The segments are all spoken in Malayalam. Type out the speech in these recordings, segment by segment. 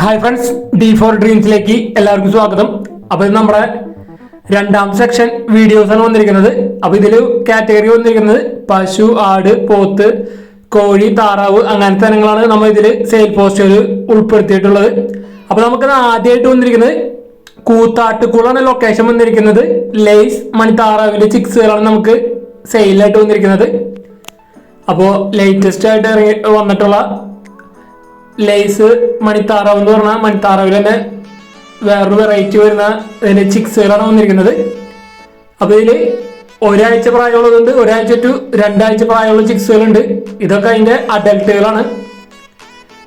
ഹായ് ഫ്രണ്ട്സ് ഡി ഫോർ ഡ്രീംസിലേക്ക് എല്ലാവർക്കും സ്വാഗതം. അപ്പൊ ഇത് നമ്മുടെ രണ്ടാം സെക്ഷൻ ആണ് വന്നിരിക്കുന്നത്. അപ്പൊ ഇതിൽ കാറ്റഗറി വന്നിരിക്കുന്നത് പശു ആട് പോത്ത് കോഴി താറാവ് അങ്ങനത്തെ ഇനങ്ങളാണ് നമ്മൾ ഇതിൽ സെയിൽ പോസ്റ്റുകൾ ഉൾപ്പെടുത്തിയിട്ടുള്ളത്. അപ്പൊ നമുക്ക് ആദ്യമായിട്ട് വന്നിരിക്കുന്നത് കൂത്താട്ടുകുളാണ് ലൊക്കേഷൻ വന്നിരിക്കുന്നത്. ലേസ് മണിത്താറാവിന്റെ ചിക്സുകളാണ് നമുക്ക് സെയിലായിട്ട് വന്നിരിക്കുന്നത്. അപ്പോൾ ലേറ്റസ്റ്റ് ആയിട്ട് ഇറങ്ങി വന്നിട്ടുള്ള ലേസ് മണിത്താറാവ് എന്ന് പറഞ്ഞാൽ മണിത്താറാവിൽ തന്നെ വേറൊരു വെറൈറ്റി വരുന്ന അതിന്റെ ചിക്സുകളാണ് വന്നിരിക്കുന്നത്. അപ്പൊ ഇതിൽ ഒരാഴ്ച പ്രായമുള്ളതുണ്ട് ഒരാഴ്ച ടു രണ്ടാഴ്ച പ്രായമുള്ള ചിക്സുകളുണ്ട് ഇതൊക്കെ അതിന്റെ അഡൽട്ടുകളാണ്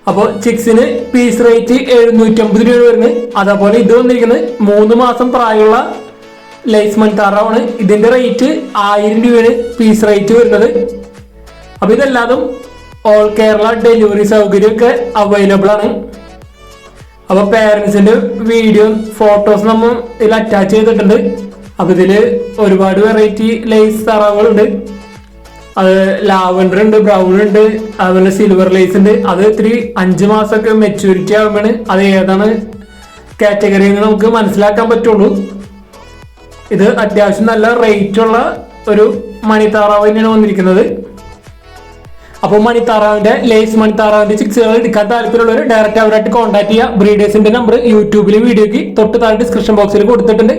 അപ്പോൾ ചിക്സിന് പീസ് റേറ്റ് എഴുന്നൂറ്റമ്പത് രൂപ വരുന്നത്. അതേപോലെ ഇത് വന്നിരിക്കുന്നത് മൂന്ന് മാസം പ്രായമുള്ള ലൈസ് മൺതാറാവാണ് ഇതിന്റെ റേറ്റ് ആയിരം രൂപയാണ് പീസ് റേറ്റ് വരുന്നത്. അപ്പോൾ ഇതെല്ലാതും ഓൾ കേരള ഡെലിവറി സൗകര്യമൊക്കെ അവൈലബിൾ ആണ്. അപ്പൊ പേരൻസിന്റെ വീഡിയോ ഫോട്ടോസ് നമ്മൾ ഇതിൽ അറ്റാച്ച് ചെയ്തിട്ടുണ്ട്. അപ്പൊ ഇതിൽ ഒരുപാട് വെറൈറ്റി ലേസ് തറവുകളുണ്ട് അത് ലാവൻഡർ ഉണ്ട് ബ്രൗൺ ഉണ്ട് അതുപോലെ സിൽവർ ലേസ് ഉണ്ട്. അത് ഇത്തിരി അഞ്ച് മാസമൊക്കെ മെച്ചൂരിറ്റി ആകുമ്പോൾ അത് ഏതാണ് കാറ്റഗറി എന്ന് നമുക്ക് മനസ്സിലാക്കാൻ പറ്റുള്ളൂ. ഇത് അത്യാവശ്യം നല്ല റേറ്റ് ഉള്ള ഒരു മണിത്താറാവ് തന്നെയാണ് വന്നിരിക്കുന്നത്. അപ്പോൾ മണിത്താറാവിന്റെ ലേസ് മണിത്താറാവിന്റെ ചിക്സുകൾ എടുക്കാൻ താല്പര്യമുള്ളവർ ഡയറക്റ്റ് അവരായിട്ട് കോൺടാക്ട് ചെയ്യുക ബ്രീഡേഴ്സിന്റെ നമ്പർ യൂട്യൂബിലെ വീഡിയോക്ക് തൊട്ട് താഴെ ഡിസ്ക്രിപ്ഷൻ ബോക്സിൽ കൊടുത്തിട്ടുണ്ട്.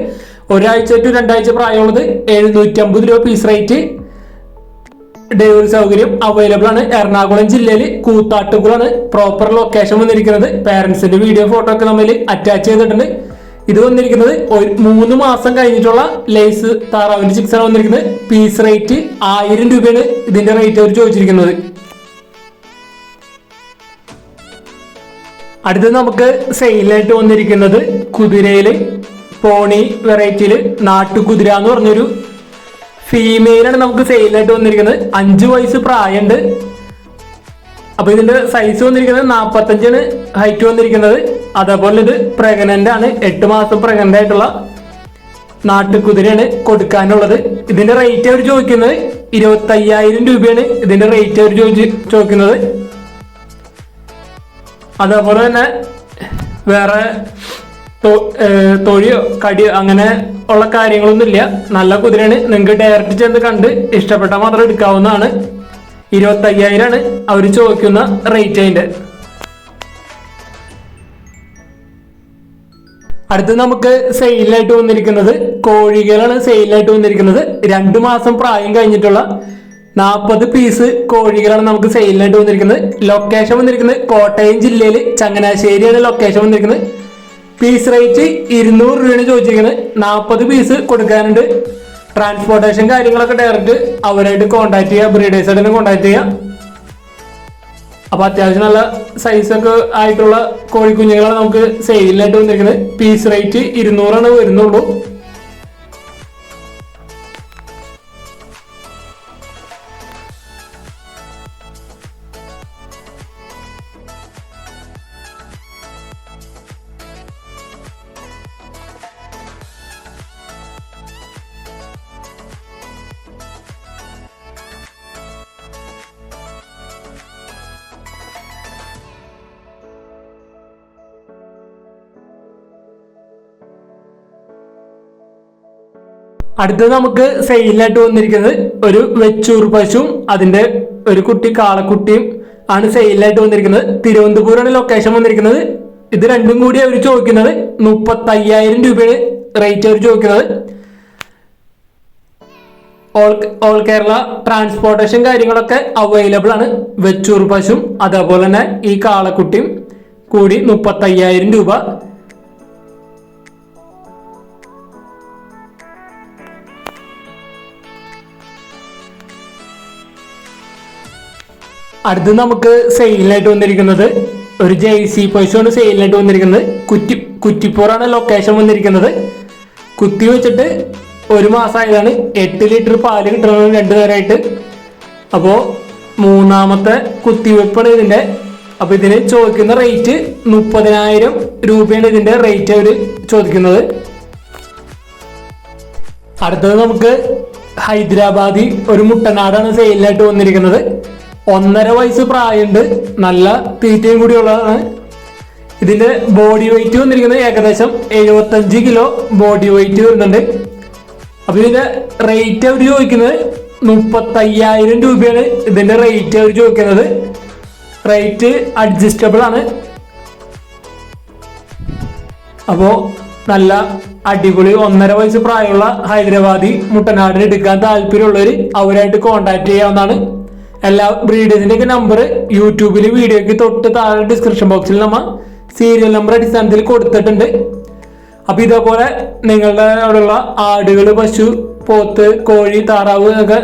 ഒരാഴ്ച ടു രണ്ടാഴ്ച പ്രായമുള്ളത് എഴുന്നൂറ്റി അമ്പത് രൂപ പീസ് റേറ്റ് ഡെലിവറി സൗകര്യം അവൈലബിൾ ആണ്. എറണാകുളം ജില്ലയിൽ കൂത്താട്ടുകുളാണ് പ്രോപ്പർ ലൊക്കേഷൻ വന്നിരിക്കുന്നത്. പാരന്റ്സിന്റെ വീഡിയോ ഫോട്ടോ ഒക്കെ നമ്മൾ അറ്റാച്ച് ചെയ്തിട്ടുണ്ട്. ഇത് വന്നിരിക്കുന്നത് ഒരു മൂന്ന് മാസം കഴിഞ്ഞിട്ടുള്ള ലേസ് താറാവിന്റെ ചിക്സ് ആണ് വന്നിരിക്കുന്നത്. പീസ് റേറ്റ് ആയിരം രൂപയാണ് ഇതിന്റെ റേറ്റ് അവർ ചോദിച്ചിരിക്കുന്നത്. അടുത്തത് നമുക്ക് സെയിലായിട്ട് വന്നിരിക്കുന്നത് കുതിരയിൽ പോണി വെറൈറ്റിയിൽ നാട്ടുകുതിര എന്ന് പറഞ്ഞൊരു ഫീമെയിലാണ് നമുക്ക് സെയിലായിട്ട് വന്നിരിക്കുന്നത്. അഞ്ച് വയസ്സ് പ്രായമുണ്ട് അപ്പൊ ഇതിന്റെ സൈസ് വന്നിരിക്കുന്നത് നാപ്പത്തഞ്ചാണ് ഹൈറ്റ് വന്നിരിക്കുന്നത്. അതേപോലെ ഇത് പ്രഗ്നന്റ് ആണ്. എട്ട് മാസം പ്രഗ്നന്റ് ആയിട്ടുള്ള നാട്ടുകുതിരയാണ് കൊടുക്കാനുള്ളത്. ഇതിന്റെ റേറ്റ് അവർ ചോദിക്കുന്നത് ഇരുപത്തി അയ്യായിരം രൂപയാണ്. ഇതിന്റെ റേറ്റ് അവർ ചോദിക്കുന്നത്. അതേപോലെ തന്നെ വേറെ തൊഴിയോ കടിയോ അങ്ങനെ ഉള്ള കാര്യങ്ങളൊന്നുമില്ല. നല്ല കുതിരയാണ്. നിങ്ങൾക്ക് ഡയറക്റ്റ് ചെന്ന് കണ്ട് ഇഷ്ടപ്പെട്ടാൽ മാത്രം എടുക്കാവുന്നതാണ്. ഇരുപത്തി അയ്യായിരമാണ് അവർ ചോദിക്കുന്ന റേറ്റ് അതിന്റെ. അടുത്ത് നമുക്ക് സെയിലായിട്ട് വന്നിരിക്കുന്നത് കോഴികളാണ് സെയിലായിട്ട് വന്നിരിക്കുന്നത്. രണ്ടു മാസം പ്രായം കഴിഞ്ഞിട്ടുള്ള നാൽപ്പത് പീസ് കോഴികളാണ് നമുക്ക് സെയിലായിട്ട് വന്നിരിക്കുന്നത്. ലൊക്കേഷൻ വന്നിരിക്കുന്നത് കോട്ടയം ജില്ലയിൽ ചങ്ങനാശ്ശേരിയാണ് ലൊക്കേഷൻ വന്നിരിക്കുന്നത്. പീസ് റേറ്റ് ഇരുന്നൂറ് രൂപയാണ് ചോദിച്ചിരിക്കുന്നത്. നാൽപ്പത് പീസ് കൊടുക്കാനുണ്ട്. ട്രാൻസ്പോർട്ടേഷൻ കാര്യങ്ങളൊക്കെ ഡയറക്റ്റ് അവരായിട്ട് കോൺടാക്ട് ചെയ്യുക ബ്രീഡേഴ്സായിട്ട് കോൺടാക്ട് ചെയ്യുക അപ്പൊ അത്യാവശ്യം നല്ല സൈസൊക്കെ ആയിട്ടുള്ള കോഴിക്കുഞ്ഞുങ്ങളാണ് നമുക്ക് സെയിലായിട്ട് വന്നിരിക്കുന്നത്. പീസ് റേറ്റ് ഇരുന്നൂറാണ് വരുന്നുള്ളൂ. അടുത്തത് നമുക്ക് സെയിലായിട്ട് വന്നിരിക്കുന്നത് ഒരു വെച്ചൂർ പശുവും അതിന്റെ ഒരു കുട്ടി കാളക്കുട്ടിയും ആണ് സെയിലായിട്ട് വന്നിരിക്കുന്നത്. തിരുവനന്തപുരമാണ് ലൊക്കേഷൻ വന്നിരിക്കുന്നത്. ഇത് രണ്ടും കൂടി അവർ ചോദിക്കുന്നത് മുപ്പത്തി അയ്യായിരം രൂപയാണ് റേറ്റ് അവർ ചോദിക്കുന്നത്. ഓൾ ഓൾ കേരള ട്രാൻസ്പോർട്ടേഷൻ കാര്യങ്ങളൊക്കെ അവൈലബിൾ ആണ്. വെച്ചൂർ പശുവും അതേപോലെ തന്നെ ഈ കാളക്കുട്ടിയും കൂടി മുപ്പത്തി അയ്യായിരം രൂപ. അടുത്ത് നമുക്ക് സെയിലായിട്ട് വന്നിരിക്കുന്നത് ഒരു ജെയ്സി പൈസയാണ് സെയിലായിട്ട് വന്നിരിക്കുന്നത് കുറ്റി കുറ്റിപ്പൂറാണ് ലൊക്കേഷൻ വന്നിരിക്കുന്നത്. കുത്തി വെച്ചിട്ട് ഒരു മാസമായതാണ് എട്ട് ലിറ്റർ പാൽ കിട്ടുന്നത് രണ്ടു നേരമായിട്ട് അപ്പോൾ മൂന്നാമത്തെ കുത്തിവെപ്പാണ് ഇതിന്റെ. അപ്പൊ ഇതിന് ചോദിക്കുന്ന റേറ്റ് മുപ്പതിനായിരം രൂപയാണ് ഇതിന്റെ റേറ്റ് അവർ ചോദിക്കുന്നത്. അടുത്തത് നമുക്ക് ഹൈദരാബാദി ഒരു മുട്ടനാടാണ് സെയിലായിട്ട് വന്നിരിക്കുന്നത്. ഒന്നര വയസ്സ് പ്രായമുണ്ട്. നല്ല തീറ്റയും കൂടി ഉള്ളതാണ്. ഇതിന്റെ ബോഡി വെയിറ്റ് വന്നിരിക്കുന്നത് ഏകദേശം എഴുപത്തഞ്ച് കിലോ ബോഡി വെയിറ്റ് വരുന്നുണ്ട്. അപ്പൊ ഇതിന്റെ റേറ്റ് അവർ ചോദിക്കുന്നത് മുപ്പത്തയ്യായിരം രൂപയാണ്. ഇതിന്റെ റേറ്റ് അവർ ചോദിക്കുന്നത്. റേറ്റ് അഡ്ജസ്റ്റബിൾ ആണ്. അപ്പോൾ നല്ല അടിപൊളി ഒന്നര വയസ്സ് പ്രായമുള്ള ഹൈദരാബാദി മുട്ടനാടിന് എടുക്കാൻ താല്പര്യമുള്ളവർ അവരായിട്ട് കോണ്ടാക്ട് ചെയ്യാവുന്നതാണ്. എല്ലാ ബ്രീഡേഴ്സിന്റെ ഒക്കെ നമ്പർ യൂട്യൂബിൽ വീഡിയോക്ക് തൊട്ട് താഴെ ഡിസ്ക്രിപ്ഷൻ ബോക്സിൽ നമ്മൾ സീരിയൽ നമ്പർ അടിസ്ഥാനത്തിൽ കൊടുത്തിട്ടുണ്ട്. അപ്പൊ ഇതേപോലെ നിങ്ങളുടെ അവിടെയുള്ള ആടുകൾ പശു പോത്ത് കോഴി താറാവ് ഒക്കെ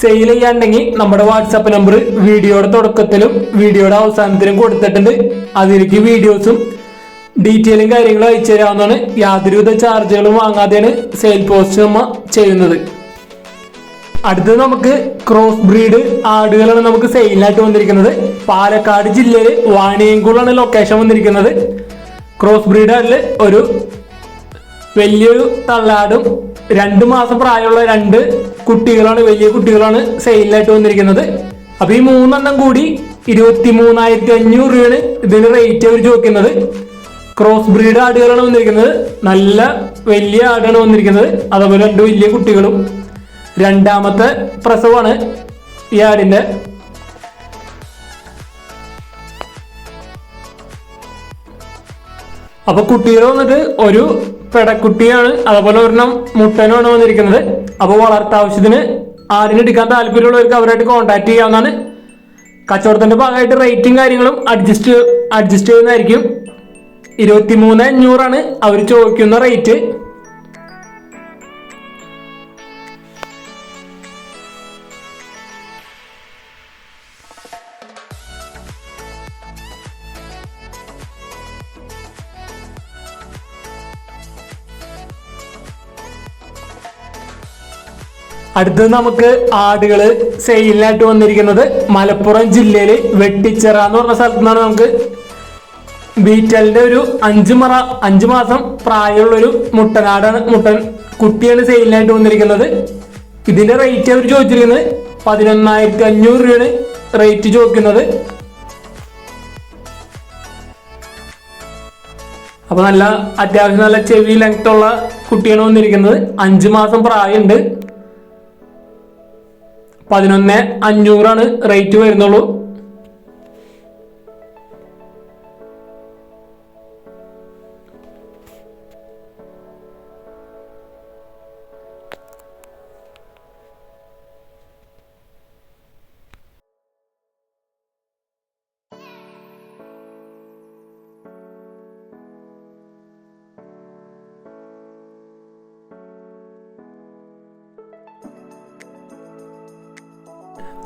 സെയിൽ ചെയ്യാണ്ടെങ്കിൽ നമ്മുടെ വാട്സാപ്പ് നമ്പർ വീഡിയോയുടെ തുടക്കത്തിലും വീഡിയോയുടെ അവസാനത്തിലും കൊടുത്തിട്ടുണ്ട്. അതിലേക്ക് വീഡിയോസും ഡീറ്റെയിലും കാര്യങ്ങളും അയച്ചു തരാവുന്നതാണ് യാതൊരുവിധ ചാർജുകളും വാങ്ങാതെയാണ് സെയിൽ പോസ്റ്റ് നമ്മൾ ചെയ്യുന്നത്. അടുത്തത് നമുക്ക് ക്രോസ് ബ്രീഡ് ആടുകളാണ് നമുക്ക് സെയിലായിട്ട് വന്നിരിക്കുന്നത്. പാലക്കാട് ജില്ലയിൽ വാണിയംകുളാണ് ലൊക്കേഷൻ വന്നിരിക്കുന്നത്. ക്രോസ് ബ്രീഡ് അതിൽ ഒരു വലിയൊരു തള്ളാടും രണ്ട് മാസം പ്രായമുള്ള രണ്ട് കുട്ടികളാണ് വലിയ കുട്ടികളാണ് സെയിലായിട്ട് വന്നിരിക്കുന്നത്. അപ്പൊ ഈ മൂന്നെണ്ണം കൂടി ഇരുപത്തി മൂന്നായിരത്തി അഞ്ഞൂറ് രൂപയാണ് ഇതിന് റേറ്റ് അവർ ചോദിക്കുന്നത്. ക്രോസ് ബ്രീഡ് ആടുകളാണ് വന്നിരിക്കുന്നത്. നല്ല വലിയ ആടാണ് വന്നിരിക്കുന്നത്. അതേപോലെ രണ്ട് വലിയ കുട്ടികളും. രണ്ടാമത്തെ പ്രസവമാണ് ഈ ആടിന്റെ അപ്പൊ കുട്ടികൾ വന്നിട്ട് ഒരു പെടക്കുട്ടിയാണ് അതുപോലെ ഒരെണ്ണം മുട്ടനുമാണ് വന്നിരിക്കുന്നത്. അപ്പൊ വളർത്താവശ്യത്തിന് ആടിനെ എടുക്കാൻ താല്പര്യമുള്ളവർക്ക് അവരായിട്ട് കോൺടാക്ട് ചെയ്യാവുന്നതാണ്. കച്ചവടത്തിന്റെ ഭാഗമായിട്ട് റേറ്റും കാര്യങ്ങളും അഡ്ജസ്റ്റ് അഡ്ജസ്റ്റ് ചെയ്യുന്നതായിരിക്കും. ഇരുപത്തി മൂന്ന് അഞ്ഞൂറാണ് അവർ ചോദിക്കുന്ന റേറ്റ് അടുത്തത് നമുക്ക് ആടുകൾ സെയിലിനായിട്ട് വന്നിരിക്കുന്നത് മലപ്പുറം ജില്ലയിൽ വെട്ടിച്ചിറ എന്ന് പറഞ്ഞ സ്ഥലത്തു നിന്നാണ് നമുക്ക് ബീറ്റലിന്റെ ഒരു അഞ്ചു മറ അഞ്ചു മാസം പ്രായമുള്ള ഒരു മുട്ടനാടാണ് മുട്ടൻ കുട്ടിയാണ് സെയിലിനായിട്ട് വന്നിരിക്കുന്നത്. ഇതിന്റെ റേറ്റ് അവർ ചോദിച്ചിരിക്കുന്നത് പതിനൊന്നായിരത്തി അഞ്ഞൂറ് രൂപയാണ് റേറ്റ് ചോദിക്കുന്നത്. അപ്പൊ നല്ല അത്യാവശ്യം നല്ല ചെവി ലെങ്ത് ഉള്ള കുട്ടിയാണ് വന്നിരിക്കുന്നത്. അഞ്ചു മാസം പ്രായമുണ്ട്. പതിനൊന്ന് അഞ്ഞൂറാണ് റേറ്റ് വരുന്നുള്ളൂ.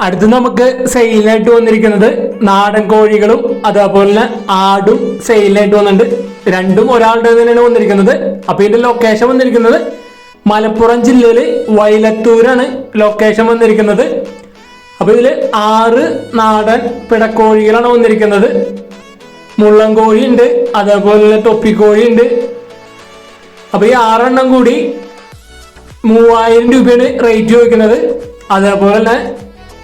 അടുത്ത് നമുക്ക് സെയിലായിട്ട് വന്നിരിക്കുന്നത് നാടൻ കോഴികളും അതേപോലെ തന്നെ ആടും സെയിലായിട്ട് വന്നിട്ടുണ്ട്. രണ്ടും ഒരാളുടെ തന്നെയാണ് വന്നിരിക്കുന്നത്. അപ്പൊ ഇതിന്റെ ലൊക്കേഷൻ വന്നിരിക്കുന്നത് മലപ്പുറം ജില്ലയിൽ വൈലത്തൂരാണ് ലൊക്കേഷൻ വന്നിരിക്കുന്നത്. അപ്പൊ ഇതിൽ ആറ് നാടൻ പിടക്കോഴികളാണ് വന്നിരിക്കുന്നത്. മുള്ളം കോഴി ഉണ്ട് അതേപോലെ തൊപ്പിക്കോഴി ഉണ്ട് അപ്പൊ ഈ ആറെണ്ണം കൂടി മൂവായിരം രൂപയാണ് റേറ്റ് ചോദിക്കുന്നത്. അതേപോലെ തന്നെ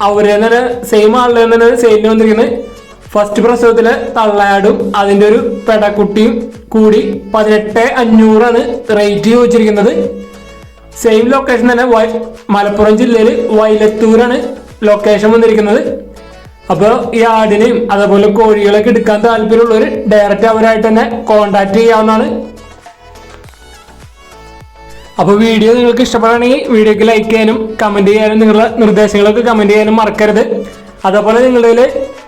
അവരെ തന്നെ സെയിം ആളുകൾ തന്നെ സെയിലിന് വന്നിരിക്കുന്നത് ഫസ്റ്റ് പ്രസവത്തിലെ തള്ളയാടും അതിന്റെ ഒരു പെടക്കുട്ടിയും കൂടി പതിനെട്ട് അഞ്ഞൂറാണ് റേറ്റ് ചോദിച്ചിരിക്കുന്നത് സെയിം ലൊക്കേഷൻ തന്നെ മലപ്പുറം ജില്ലയിൽ വൈലത്തൂരാണ് ലൊക്കേഷൻ വന്നിരിക്കുന്നത്. അപ്പോൾ ഈ ആടിനെയും അതേപോലെ കോഴികളൊക്കെ എടുക്കാൻ താല്പര്യമുള്ളവർ ഡയറക്റ്റ് അവരായിട്ട് തന്നെ കോണ്ടാക്ട് ചെയ്യാവുന്നതാണ്. അപ്പോൾ വീഡിയോ നിങ്ങൾക്ക് ഇഷ്ടപ്പെടുകയാണെങ്കിൽ വീഡിയോക്ക് ലൈക്ക് ചെയ്യാനും കമന്റ് ചെയ്യാനും നിങ്ങളുടെ നിർദ്ദേശങ്ങളൊക്കെ കമന്റ് ചെയ്യാനും മറക്കരുത്. അതേപോലെ നിങ്ങളുടെ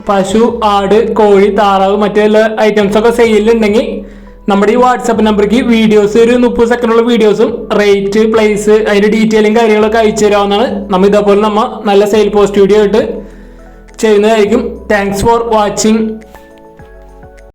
പശു ആട് കോഴി താറാവ് മറ്റു എല്ലാ ഐറ്റംസ് ഒക്കെ സെയിലുണ്ടെങ്കിൽ നമ്മുടെ ഈ വാട്സപ്പ് നമ്പർക്ക് വീഡിയോസ് ഒരു മുപ്പത് സെക്കൻഡുള്ള വീഡിയോസും റേറ്റ് പ്ലേസ് അതിന്റെ ഡീറ്റെയിലും കാര്യങ്ങളൊക്കെ അയച്ചു തരാവുന്നതാണ്. നമ്മൾ ഇതേപോലെ നമ്മൾ നല്ല സെയിൽ പോസ്റ്റ് വീഡിയോ ആയിട്ട് ചെയ്യുന്നതായിരിക്കും. Thanks for watching